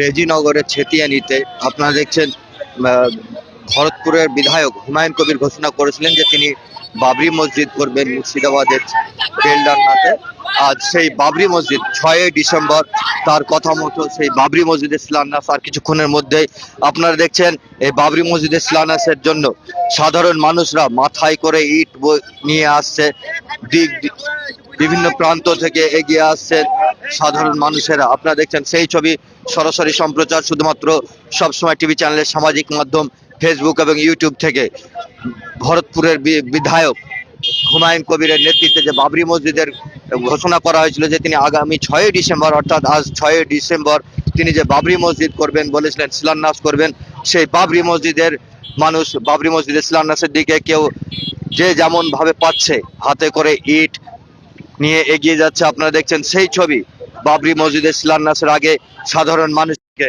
রেজিনগরের ছেতিয়ানিতে আপনারা দেখছেন ভরতপুরের বিধায়ক হুমায়ুন কবির ঘোষণা করেছিলেন যে তিনি বাবরি মসজিদ করবেন মুর্শিদাবাদের বেলডাঙ্গাতে আজ সেই বাবরি মসজিদ, ছয়ই ডিসেম্বর, তার কথা মতো সেই বাবরি মসজিদের শিলান্যাস আর কিছুক্ষণের মধ্যেই আপনারা দেখছেন, এই বাবরি মসজিদের শিলান্যাসের জন্য সাধারণ মানুষরা মাথায় করে ইট নিয়ে আসছে। দিক বিভিন্ন প্রান্ত থেকে এগিয়ে আসছেন সাধারণ মানুষেরা। আপনারা দেখছেন সেই ছবি সরাসরি সম্প্রচার শুধুমাত্র সবসময় টিভি চ্যানেলের সামাজিক মাধ্যম ফেসবুক এবং ইউটিউব থেকে। ভরতপুরের বিধায়ক হুমায়ুন কবিরের নেতৃত্বে যে বাবরি মসজিদের ঘোষণা করা হয়েছিল যে তিনি আগামী ছয়ই ডিসেম্বর, অর্থাৎ আজ ছয়ই ডিসেম্বর তিনি যে বাবরি মসজিদ করবেন বলেছিলেন, শিলান্যাস করবেন, সেই বাবরি মসজিদের মানুষ বাবরি মসজিদের শিলান্যাসের দিকে কেউ যে যেমন ভাবে পাচ্ছে, হাতে করে ইট নিয়ে এগিয়ে যাচ্ছে। আপনারা দেখছেন সেই ছবি। বাবরি মসজিদের শিলান্যাসের আগে সাধারণ মানুষকে।